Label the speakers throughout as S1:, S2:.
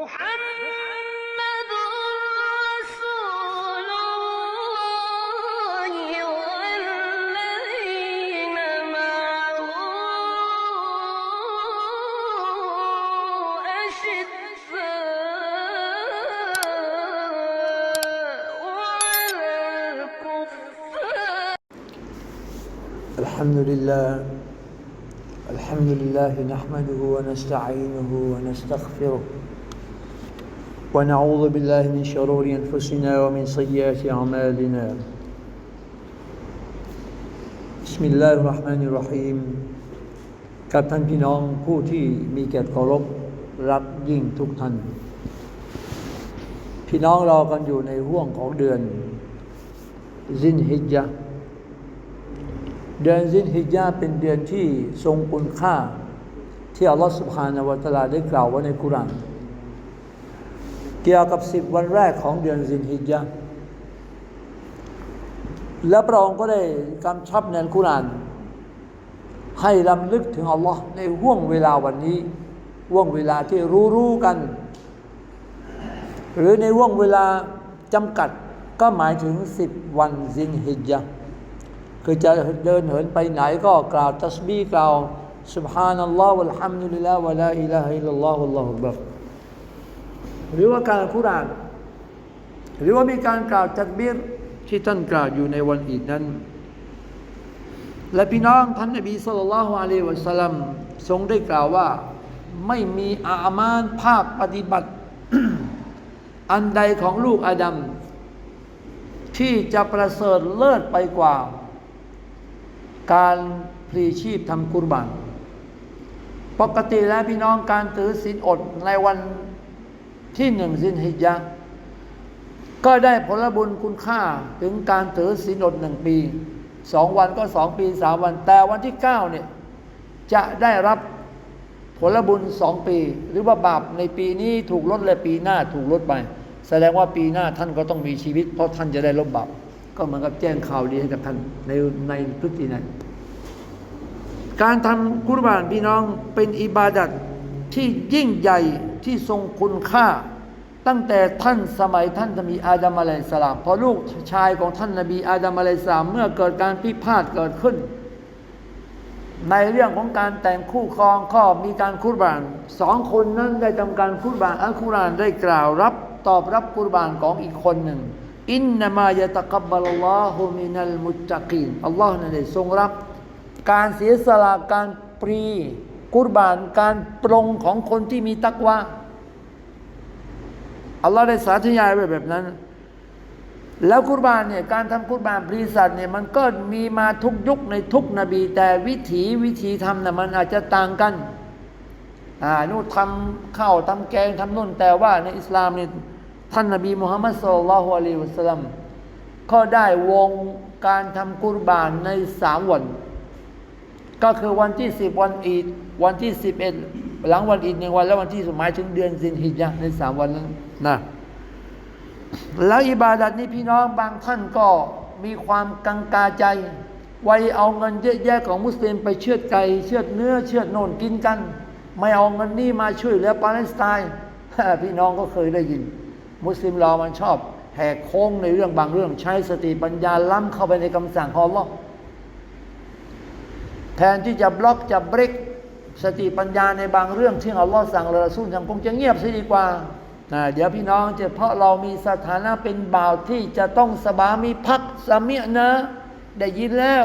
S1: محمد رسول الله والذين معه أشداء على الكفار.
S2: الحمد لله الحمد لله نحمده ونستعينه ونستغفره. ونعوذ بالله من شرور انفسنا ومن سيئات اعمالنا بسم الله الرحمن الرحيم กับท่านพี่น้องผู้ที่มีเกียรติเคารพรักยิ่งทุกท่าน พี่น้องรอกันอยู่ในห่วงของเดือนซินฮิจญะห์ เดือนซินฮิจญาห์เป็นเดือนที่ทรงคุณค่า ที่อัลลอฮฺสุบฮานาวะตะอาลาได้กล่าวไว้ในกุรอาน เกี่ยวกับสิบวันแรกของเดือนซินฮิจญาห์และพระองค์ก็ได้กำชับในอัลกุรอาน ให้ลำลึกถึงอัลลอฮ์ในห่วงเวลาวันนี้ห่วงเวลาที่รู้รู้ๆกัน หรือในห่วงเวลาจำกัดก็หมายถึงสิบวันซินฮิจญาห์ คือจะเดินเหินไปไหนก็กล่าวตัสบีห์กล่าว سبحان الله والحمد لله ولا إله إلا الله والله أكبر หรือว่าการคุราน หรือว่ามีการกล่าวตักบีรที่ท่านกล่าวอยู่ในวันอีดนั้น และพี่น้องท่านนบีสุลต่านละฮ์อะลัยฮิวะสัลลัมทรงได้กล่าวว่าไม่มีอามานภาคปฏิบัติ อันใดของลูกอาดัมที่จะประเสริฐเลิศไปกว่า การพลีชีพทำกุรบานปกติแล้วพี่น้องการถือศีลอดในวัน ที่หนึ่งสินฮิจญะก็ได้ผลบุญคุณค่าถึงการถือศีลอดหนึ่งปีสองวันก็สองปีสามวัน แต่วันที่เก้าเนี่ยจะได้รับผลบุญสองปี หรือว่าบาปในปีนี้ถูกลดและปีหน้าถูกลดไป แสดงว่าปีหน้าท่านก็ต้องมีชีวิต เพราะท่านจะได้ลบบาปก็เหมือนกับแจ้งข่าวดีให้กับท่านในในพฤตินัยการทำกุรบานพี่น้องเป็นอิบาดัต ที่ยิ่งใหญ่ที่ทรงคุณค่า ตั้งแต่ท่านสมัยท่านนบีอาดัมอะลัยสสลามพอลูกชายของท่านนบีอาดัมอะลัยสสลามเมื่อเกิดการพิพาทเกิดขึ้น ในเรื่องของการแต่งคู่ครองก็มีการคุรบานสองคนนั้นได้ทำการคุรบานอัลกุรอานได้กล่าวรับตอบรับกุรบานของอีกคนหนึ่งอินนามายะตะกับบะลลอฮุมินัลมุตตะกีนอัลลอฮ์นั่นได้ทรงรับ การเสียสละการปรี กุรบานการปรงของคนที่มีตักวาอัลลอฮ์ได้สาธยายไว้แบบนั้น แล้วกุรบานเนี่ยการทำกุรบานปรีสัตว์เนี่ยมันก็มีมาทุกยุคในทุกนบี แต่วิถีวิธีทำน่ะมันอาจจะต่างกันอ่านู่นทำข้าวทำแกงทำนู่นแต่ว่าในอิสลามเนี่ยท่านนบีมุฮัมมัดสุลลัลอฮุอะลัยฮิวะสัลลัมก็ได้วงการทำกุรบานในสามวัน ก็คือวันที่สิบวันอีดวันที่สิบเอ็ดหลังวันอีดหนึ่งวัน แล้ววันที่สุดหมายถึงเดือนสินฮิจญะในสามวันนั้นนะแล้วอิบาดัดนี้พี่น้องบางท่านก็มีความกังกาใจ ไว้เอาเงินเยอะแยะของมุสลิมไปเชือดไก่เชือดเนื้อเชือดโน่นกินกัน ไม่เอาเงินนี้มาช่วยเหลือปาเลสไตน์พี่น้องก็เคยได้ยิน มุสลิมเรามันชอบแหกโค้งในเรื่องบางเรื่องใช้สติปัญญาล้ำเข้าไปในคำสั่งของอัลลอฮ์ แทนที่จะบล็อกจะเบรกสติปัญญาในบางเรื่องที่อัลลอฮ์สั่งละรอซูลยังคงจะเงียบซะดีกว่านะเดี๋ยวพี่น้องจะเพราะเรามีสถานะเป็นบ่าวที่จะต้องสบามีพักสามีนะ ได้ยินแล้ว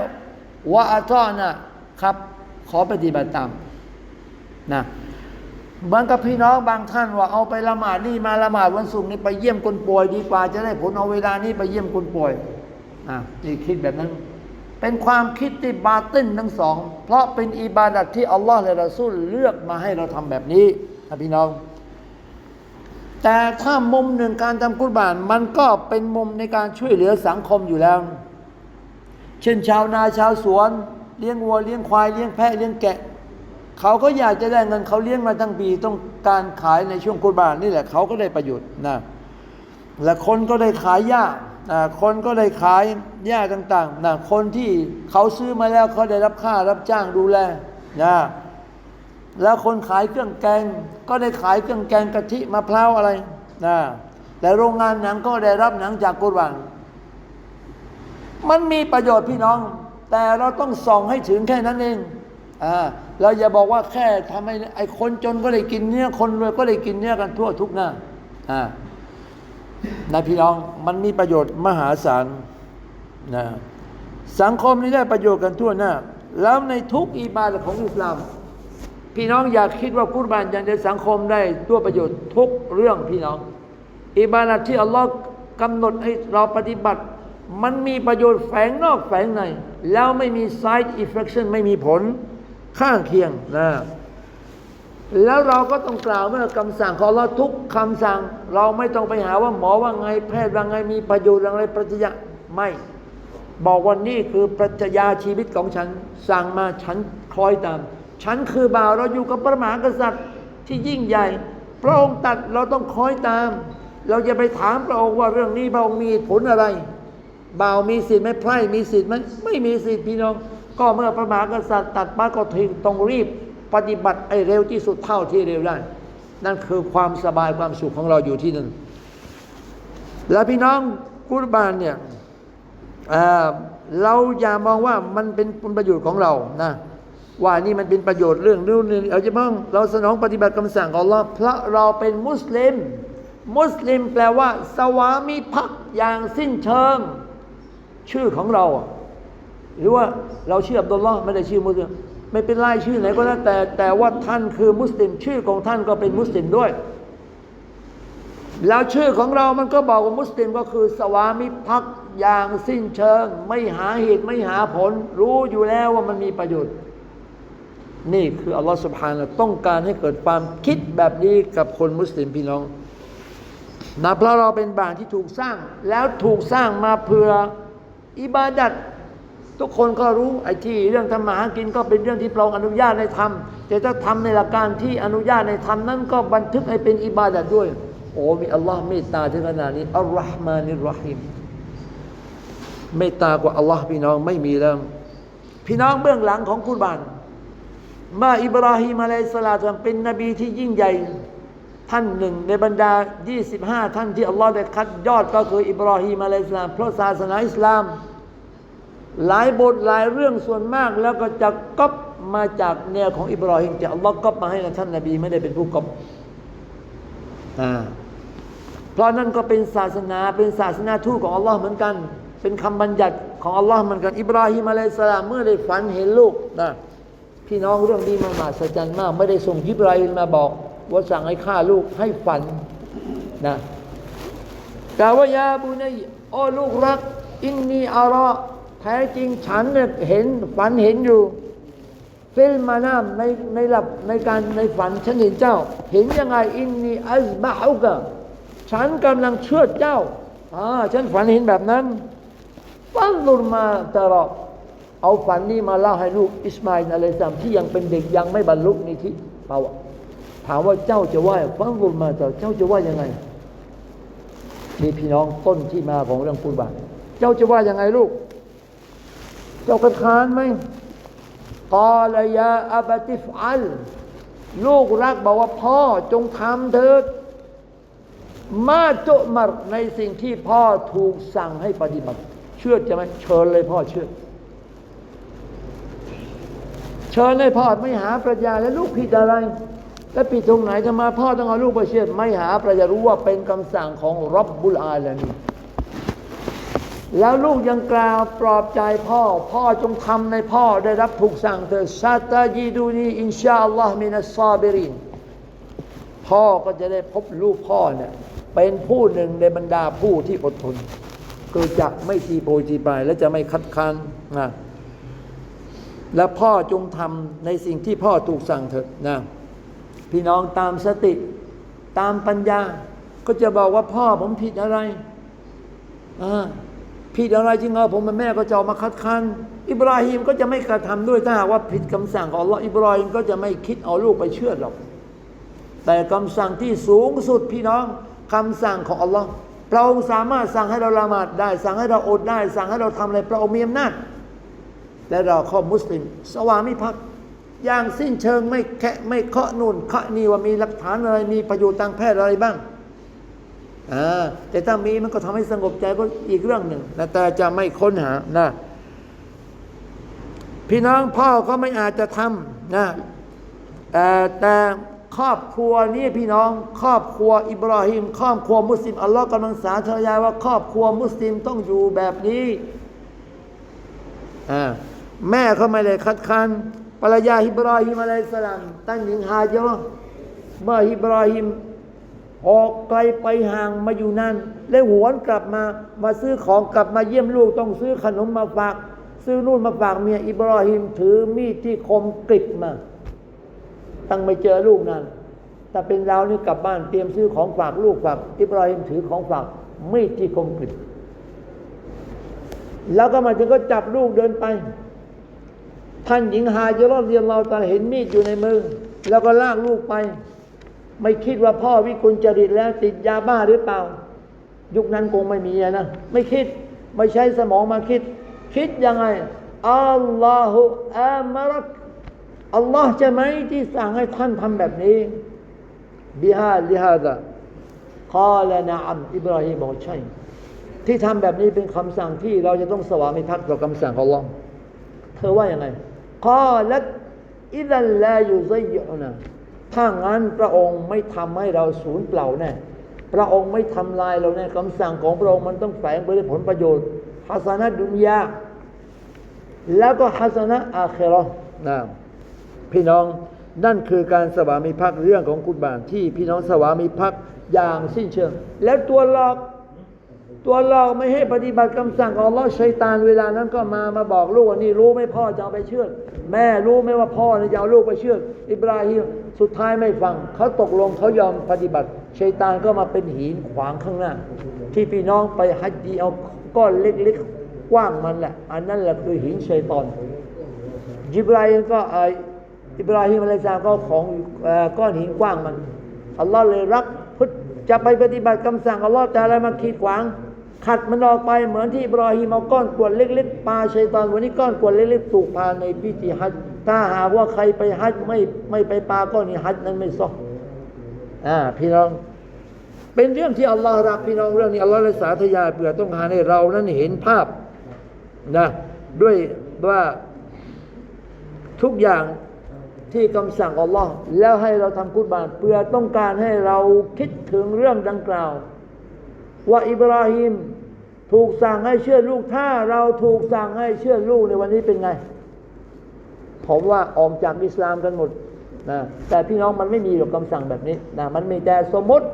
S2: ว่าอัตอนะครับ ขอปฏิบัติตามนะเหมือนกับพี่น้องบางท่านว่าเอาไปละหมาดนี่มาละหมาดวันศุกร์นี่ไปเยี่ยมคนป่วยดีกว่า จะได้ผลเอาเวลานี้ไปเยี่ยมคนป่วยอะนี่คิดแบบนั้น เป็นความคิดที่บาตินทั้งสอง เพราะเป็นอิบาดัตที่อัลลอฮ์และรอซูลเลือกมาให้เราทำแบบนี้นะพี่น้อง แต่ถ้ามุมหนึ่งการทำกุรบาน มันก็เป็นมุมในการช่วยเหลือสังคมอยู่แล้ว เช่นชาวนาชาวสวนเลี้ยงวัวเลี้ยงควายเลี้ยงแพะเลี้ยงแกะ เขาก็อยากจะได้เงินเขาเลี้ยงมาทั้งปีต้องการขายในช่วงกุรบานนี่แหละเขาก็ได้ประโยชน์นะ และคนก็ได้ขายหญ้าคนก็ได้ขายหญ้าต่างๆนะคนที่เขาซื้อมาแล้วเขาได้รับค่ารับจ้างดูแลนะแล้วคนขายเครื่องแกง ก็ได้ขายเครื่องแกงกะทิมะพร้าวอะไรนะแต่โรงงานหนังก็ได้รับหนังจากกุรบานมันมีประโยชน์พี่น้อง แต่เราต้องส่องให้ถึงแค่นั้นเองอ่าเราอย่าบอกว่าแค่ทำให้ไอ้คนจนก็ได้กินเนื้อคนรวยก็ได้กินเนื้อกันทั่วทุกหน้าอ่า นะพี่น้องมันมีประโยชน์มหาศาลนะสังคมนี้ได้ประโยชน์กันทั่วหน้า แล้วในทุกอิบาดของอิสลาม พี่น้องอย่าคิดว่ากุรบานย่างเดียวสังคมได้ตัวประโยชน์ทุกเรื่องพี่น้องอิบาดที่อัลลอฮ์กำหนดให้เราปฏิบัติ มันมีประโยชน์แฝงนอกแฝงใน แล้วไม่มี side effection ไม่มีผลข้างเคียงนะ แล้วเราก็ต้องกล่าวเมื่อคำสั่งของเราทุกคำสั่ง เราไม่ต้องไปหาว่าหมอว่าไงแพทย์ว่าไงมีประโยชน์อะไรปรัชญาไม่ บอกว่านี่คือปรัชญาชีวิตของฉัน สั่งมาฉันคอยตาม ฉันคือบ่าวเราอยู่กับพระมหากษัตริย์ที่ยิ่งใหญ่ พระองค์ตัดเราต้องคอยตาม เราจะไปถามพระองค์ว่าเรื่องนี้พระองค์มีผลอะไรบ่าวมีสิทธิ์ไหมไพร่มีสิทธิ์ไหมไม่มีสิทธิ์พี่น้อง ก็เมื่อพระมหากษัตริย์ตัดมาก็ถึงต้องรีบ ปฏิบัติไอ้เร็วที่สุดเท่าที่เร็วได้ นั่นคือความสบายความสุขของเราอยู่ที่นั่นแล้วพี่น้องกุรบานเนี่ยเเราอย่ามองว่ามันเป็นผลประโยชน์ของเรานะว่านี่มันเป็นประโยชน์เรื่องนู้นนี่เอาจะมองเราสนองปฏิบัติคำสั่งของอัลลอฮ์เพราะเราเป็นมุสลิม มุสลิมแปลว่า สวามิภักดิ์อย่างสิ้นเชิง ชื่อของเรา หรือว่าเราเชื่ออับดุลลอฮ์ไม่ได้ชื่อมุสลิม ไม่เป็นไรชื่อไหนก็แล้วแต่แต่ว่าท่านคือมุสลิมชื่อของท่านก็เป็นมุสลิมด้วย แล้วชื่อของเรามันก็บอกว่ามุสลิมก็คือ สวามิภักดิ์อย่างสิ้นเชิง ไม่หาเหตุไม่หาผล รู้อยู่แล้วว่ามันมีประโยชน์นี่คืออัลลอฮฺสุบฮานะต้องการให้เกิดความคิดแบบนี้กับคนมุสลิมพี่น้องนะเพราะเราเป็นบ้านที่ถูกสร้าง แล้วถูกสร้างมาเพื่ออิบาดัต ทุกคนก็รู้ไอ้ที่เรื่องทำมาหากินก็เป็นเรื่องที่พรองอนุญาตให้ทำแต่ถ้าทำในหลักการที่อนุญาตให้ทำนั้นก็บันทึกให้เป็นอิบาดัตด้วย โอ้มีอัลลอฮ์เมตตาถึงขนาดนี้อัลลอฮ์มานิรรหิมเมตตากว่าอัลลอฮ์พี่น้องไม่มีแล้วพี่น้องเบื้องหลังของกุรบานมื่ออิบราฮิมอะลัยสลาตุเป็นนบีที่ยิ่งใหญ่ท่านหนึ่งในบรรดา 25 ท่านที่อัลลอฮ์ได้คัดยอดก็คืออิบราฮิมอะลัยสสลามเพราะศาสนาอิสลาม หลายบทหลายเรื่องส่วนมากแล้วก็จะก๊อปมาจากแนวของอิบราฮิมที่อัลลอฮ์ก๊อปมาให้กับท่านนบีไม่ได้เป็นผู้ก๊อปอ่าเพราะนั่นก็เป็นศาสนาเป็นศาสนาทูตของอัลลอฮ์เหมือนกัน เป็นคำบัญญัติของอัลลอฮ์เหมือนกันอิบราฮิมอะลัยฮิสสลามเมื่อได้ฝันเห็นลูกนะพี่น้องเรื่องนี้มันมหัศจรรย์มาก ไม่ได้ส่งยิบราอิลมาบอก ว่าสั่งให้ฆ่าลูกให้ฝันนะกล่าวว่ายาบุนัยโอ้ลูกรักอินนีอาระ แท้จริงฉันเนี่ยเห็นฝันเห็นอยู่ฟิลมานามในในหลับในการในฝันฉันเห็นเจ้า เห็นยังไงอินนีอัลบะฮุกะฉันกำลังเชื่อดเจ้าอ่าฉันฝันเห็นแบบนั้นฟังลุรมาตะรอเอาฝันนี้มาเล่าให้ลูกอิสมาอิลอะลัยฮิสามที่ยังเป็นเด็กยังไม่บรรลุนิธิภาวะถามว่าเจ้าจะว่าฟังลุรมาตะรอเจ้าจะว่ายังไงนี่พี่น้องต้นที่มาของเรื่องกุรบาเจ้าจะว่ายังไงลูก เจ้าคัดค้านไหมกอลยาอับติฟอัล ลูกรักบอกว่าพ่อจงทำเถิด มาจุมารในสิ่งที่พ่อถูกสั่งให้ปฏิบัติ เชื่อใช่ไหมเชิญเลยพ่อเชื่อ เชิญเลยพ่อไม่หาปรัชญาแล้วลูกผิดอะไรแล้วผิดตรงไหนทำไมพ่อต้องเอาลูกไปเชื่อไม่หาปรัชญารู้ว่าเป็นคำสั่งของรับบุลอาลามีน แล้วลูกยังกล่าวปลอบใจพ่อ พ่อจงทำในพ่อได้รับถูกสั่งเถิดซาตาจีดูนีอินชาอัลลอฮ์มินัสซาบิรินพ่อก็จะได้พบลูกพ่อเนี่ยเป็นผู้หนึ่งในบรรดาผู้ที่อดทนคือจะไม่ทีโพยทีปายและจะไม่คัดค้านนะและพ่อจงทำในสิ่งที่พ่อถูกสั่งเถิดนะพี่น้องตามสติตามปัญญา ก็จะบอกว่าพ่อผมผิดอะไรอ่า ผิดอะไรจริงเหรอผมเป็นแม่ก็จะมาคัดค้านอิบราฮิมก็จะไม่กระทำด้วยถ้าหากว่าผิดคำสั่งของอัลลอฮ์อิบราฮิมก็จะไม่คิดเอาลูกไปเชื่อหรอก แต่คำสั่งที่สูงสุดพี่น้องคำสั่งของอัลลอฮ์พระองค์สามารถสั่งให้เราละหมาดได้ สั่งให้เราอดได้ สั่งให้เราทำอะไรพระองค์มีอำนาจแต่เราข้อมุสลิม สวามิภักดิ์อย่างสิ้นเชิงไม่แคะไม่เคาะนู่นเคาะนี่ว่ามีหลักฐานอะไรมีประโยชน์ทางแพทย์อะไรบ้าง แต่ถ้ามีมันก็ทำให้สงบใจก็อีกเรื่องหนึ่งนะแต่จะไม่ค้นหานะพี่น้องพ่อก็ไม่อาจจะทำนะแต่ครอบครัวนี้พี่น้อง ครอบครัวอิบราฮิมครอบครัวมุสลิมอัลลอฮ์กำลังสาธยายว่า ครอบครัวมุสลิมต้องอยู่แบบนี้แม่เขาไม่ได้คัดค้านภรรยาฮิบราฮิมอะลัยฮิสลามตั้งหญิงฮาเจาะเมื่อฮิบราฮิม ออกไกลไปห่างมาอยู่นั่น แล้วหวนกลับมามาซื้อของกลับมาเยี่ยมลูกต้องซื้อขนมมาฝาก ซื้อนู่นมาฝากเมียอิบราฮิมถือมีดที่คมกริบมา ตั้งไม่เจอลูกนั่นแต่เป็นเรานี่กลับบ้านเตรียมซื้อของฝากลูกฝากอิบราฮิมถือของฝากมีดที่คมกริบแล้วก็มาถึงก็จับลูกเดินไป ท่านหญิงฮาจะรอดเรียนเราตาเห็นมีดอยู่ในมือ แล้วก็ลากลูกไป ไม่คิดว่าพ่อวิกลจริตแล้วติดยาบ้าหรือเปล่า ยุคนั้นคงไม่มีนะ ไม่คิดไม่ใช้สมองมาคิด คิดยังไงอัลลอฮฺอามารักอัลลอฮ์จะไหมที่สั่งให้ท่านทำแบบนี้บิฮาลิฮาดะกาลนะอัมอิบราฮิมบอกใช่ที่ทำแบบนี้เป็นคำสั่งที่เราจะต้องสวามิภักดิ์ต่อคำสั่งของอัลลอฮ์เธอว่ายังไงกาลัตอิดันลายุซัยยนะ ถ้างั้นพระองค์ไม่ทำให้เราสูญเปล่าแน่พระองค์ไม่ทำลายเราแน่คำสั่งของพระองค์มันต้องแฝงไปด้วยผลประโยชน์ฮัสนะดุนยาแล้วก็ฮัสนะอาเคเราะห์นะพี่น้องนั่นคือการสวามิภักดิ์เรื่องของกุฎบานที่พี่น้องสวามิภักดิ์อย่างสิ้นเชิง แล้วตัวหลอก ตัวหลอกไม่ให้ปฏิบัติคำสั่งของลอชัยตานเวลานั้นก็มามาบอกลูกว่านี่รู้ไหมพ่อจะเอาไปเชื่อแม่รู้ไหมว่าพ่อจะเอาลูกไปเชื่ออิบราฮิมสุดท้ายไม่ฟังเขาตกลงเขายอมปฏิบัติชัยตานก็มาเป็นหินขวางข้างหน้า ที่พี่น้องไปฮัจญีเอาก้อนเล็กๆกว้างมันแหละ อันนั้นแหละคือหินชัยตอนยิบราฮิมก็เอ่ออิบราฮิมอะลัยฮิสสลาก็ของก้อนหินกว้างมันอัลลอฮ์เลยรักพุทธจะไปปฏิบัติคำสั่งอัลลอฮ์จะอะไรมาขีดขวาง ขัดมันออกไปเหมือนที่อิบราฮิมเอาก้อนกวดเล็ก ๆปลาชัยตอนวันนี้ก้อนกวดเล็กๆถูกพาในพิธีฮัจถ้าหากว่าใครไปฮัจไม่ไม่ไปปลาก้อนนี้ฮัจนั้นไม่ซอกอ่าพี่น้อง เป็นเรื่องที่อัลลอฮ์รักพี่น้องเรื่องนี้อัลลอฮ์เลยสาธยายเพื่อต้องการให้เรานั้นเห็นภาพนะด้วยว่าทุกอย่างที่คำสั่งอัลลอฮ์แล้วให้เราทำกุศบานเพื่อต้องการให้เราคิดถึงเรื่องดังกล่าว ว่าอิบราฮิม ถูกสั่งให้เชื่อลูกถ้าเราถูกสั่งให้เชื่อลูกในวันนี้เป็นไง ผมว่าออกจากอิสลามกันหมดนะแต่พี่น้องมันไม่มีหรอกคำสั่งแบบนี้นะมันมีแต่สมมติ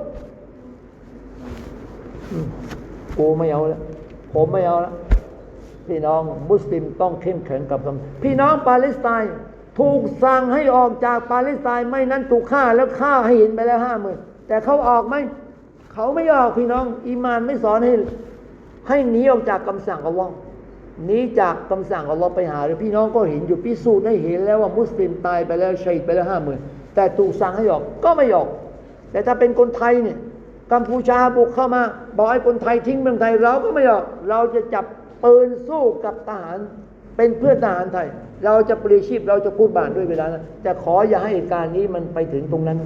S2: กูไม่เอาแล้วผมไม่เอาแล้วพี่น้องมุสลิมต้องเข้มแข็งกับคำพี่น้องปาเลสไตน์ถูกสั่งให้ออกจากปาเลสไตน์ไม่นั้นถูกฆ่าแล้วฆ่าให้เห็นไปแล้วห้าหมื่นแต่เขาออกไหมเขาไม่ออกพี่น้อง อีมานไม่สอนให้ ให้หนีออกจากคำสั่งองอัลลอฮ์หนีจากคำสั่งอัลลอฮ์ไปหาหรือพี่น้องก็เห็นอยู่พิสูจน์ให้เห็นแล้วว่ามุสลิมตายไปแล้วชัยไปแล้วห้าหมื่นแต่ถูกสั่งให้ออกก็ไม่ออก แต่ถ้าเป็นคนไทยเนี่ยกัมพูชาบุกเข้ามาบอกให้คนไทยทิ้งเมืองไทยเราก็ไม่ออก เราจะจับปืนสู้กับทหาร เป็นเพื่อนทหารไทย เราจะปรีชีพเราจะพูดบานด้วยเวลานั้นแต่ขออย่าให้เหตุการณ์นี้มันไปถึงตรงนั้น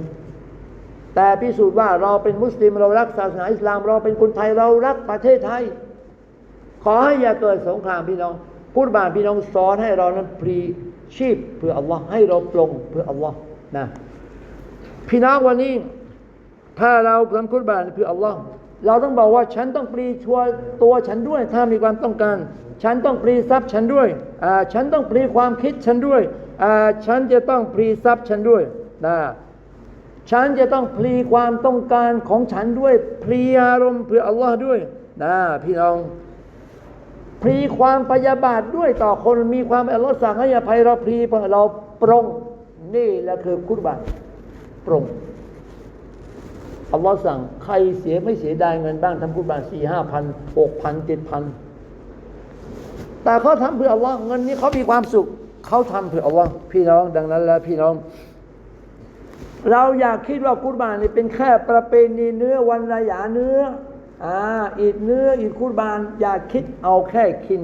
S2: แต่พิสูจน์ว่าเราเป็นมุสลิมเรารักศาสนาอิสลาม เราเป็นคนไทยเรารักประเทศไทย ขอให้อย่าเกิดสงครามพี่น้องพูดบานพี่น้องสอนให้เรานั้นพรีชีพเพื่ออัลลอฮ์ให้เราปลงเพื่ออัลลอฮ์นะพี่น้องวันนี้ ถ้าเราทำคุตบาเพื่ออัลลอฮ์เราต้องบอกว่าฉันต้องปรีชัวตัวฉันด้วย ถ้ามีความต้องการ ฉันต้องปรีทรัพย์ฉันด้วยอ่าฉันต้องปรีความคิดฉันด้วยอ่าฉันจะต้องปรีทรัพย์ฉันด้วยนะฉันจะต้องพลีความต้องการของฉันด้วยพลีอารมณ์เพื่ออัลลอฮ์ด้วยนะพี่น้อง พลีความพยาบาทด้วยต่อคนมีความอัลลอฮ์สั่งให้อภัยเราพลีเราปรงนี่แหละคือคุตบานปรงอัลลอฮ์สั่งใครเสียไม่เสียดายเงินบ้างทำกุศลสี่ห้าพันหกพันเจ็ดพันแต่เขาทำเพื่ออัลลอฮ์เงินนี้เขามีความสุขเขาทำเพื่ออัลลอฮ์พี่น้องดังนั้นแล้วพี่น้อง เราอยากคิดว่ากุศบานนี่เป็นแค่ประเพณีเนื้อวันระยาเนื้อ อ่าอีดเนื้ออีดกุศบาน อย่าคิดเอาแค่กิน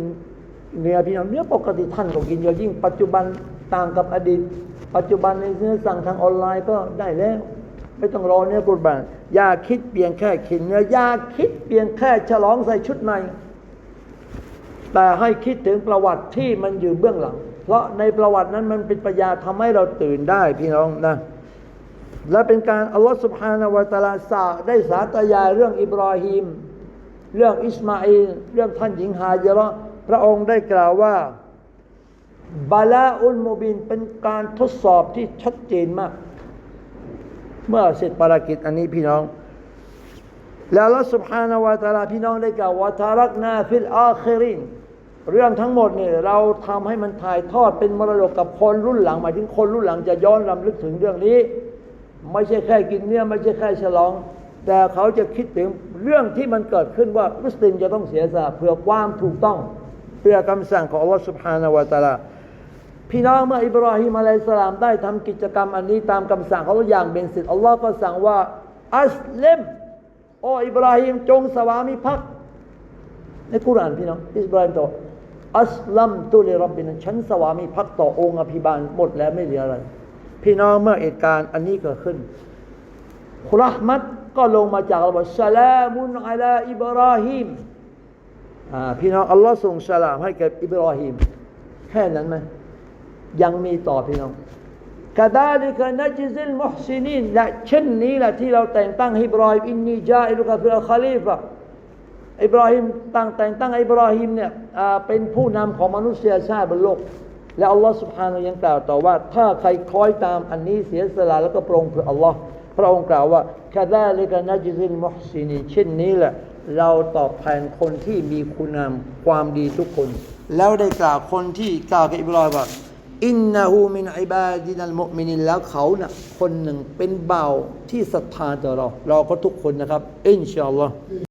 S2: เนื้อพี่น้องเนื้อปกติท่านก็กินเยอะยิ่ง ปัจจุบันต่างกับอดีต ปัจจุบันในเนื้อสั่งทางออนไลน์ก็ได้แล้ว ไม่ต้องรอเนื้อกุรบาน อย่าคิดเพียงแค่ขินเนื้ออย่าคิดเพียงแค่ฉลองใส่ชุดใหม่แต่ให้คิดถึงประวัติที่มันอยู่เบื้องหลัง เพราะในประวัตินั้นมันเป็นปัญญาทำให้เราตื่นได้พี่น้องนะ และเป็นการอัลลอฮฺสุบฮานาวะตาลาสาได้สาธยายเรื่องอิบราฮิมเรื่องอิสมาอิลเรื่องท่านหญิงฮาเยระพระองค์ได้กล่าวว่าบาลาอุลโมบินเป็นการทดสอบที่ชัดเจนมาก เมื่อเสร็จภารกิจอันนี้พี่น้อง แล้วละสุบฮานาวะตาลาพี่น้องได้กล่าวว่าทารักนาฟิลอาครินเรื่องทั้งหมดเนี่ยเราทำให้มันถ่ายทอดเป็นมรดกกับคนรุ่นหลังหมายถึงคนรุ่นหลังจะย้อนลำลึกถึงเรื่องนี้ ไม่ใช่แค่กินเนื้อไม่ใช่แค่ฉลอง แต่เขาจะคิดถึงเรื่องที่มันเกิดขึ้นว่ามุสลิมจะต้องเสียสละเพื่อความถูกต้องเพื่อคำสั่งของอัลลอฮฺสุบฮานาวะตาลาพี่น้องเมื่ออิบราฮิมอะลัยสลามได้ทำกิจกรรมอันนี้ตามคำสั่งของเราอย่างเป็นสิทธิ์อัลลอฮ์ก็สั่งว่า อัสเลมโออิบราฮิมจงสวามิภักดิ์ในคุรานพี่น้องอิบราฮิมต่ออัสลัมตุลิรับบินฉันสวามิภักดิ์ต่อองค์อภิบาลหมดแล้วไม่เหลืออะไร พี่น้องเมื่อเหตุการณ์อันนี้เกิดขึ้นคุรหมัดก็ลงมาจากอัลลอฮ์สลามุนอะลาอิบราฮิมอ่าพี่น้องอัลลอฮ์ส่งสลามให้แก่อิบราฮิมแค่นั้นไหมยังมีต่อพี่น้องกาดาลิกะนัจซิลมุฮซินีนและเช่นนี้แหละที่เราแต่งตั้งอิบราฮิมอินนีจาอิลุกะฟิลคาลีฟะอิบราฮิมตั้งแต่งตั้งอิบราฮิมเนี่ยอ่าเป็นผู้นำของมนุษยชาติบนโลก และอัลลอฮ์สุบฮานายังกล่าวต่อว่า ถ้าใครคล้อยตามอันนี้เสียสละแล้วก็ปรงเพื่ออัลลอฮ์พระองค์กล่าวว่าคาดาลิกานาจิซินมุฮซินีเช่นนี้แหละ เราตอบแทนคนที่มีคุณงามความดีทุกคน แล้วได้กล่าวคนที่กล่าวกับอิบรอฮิมว่าอินนาฮูมินไอบาดินัลมุมินินแล้วเขานะ่ะคนหนึ่งเป็นเบาที่ศรัทธาต่อเรา เราก็ทุกคนนะครับ อินชาอัลลอฮ์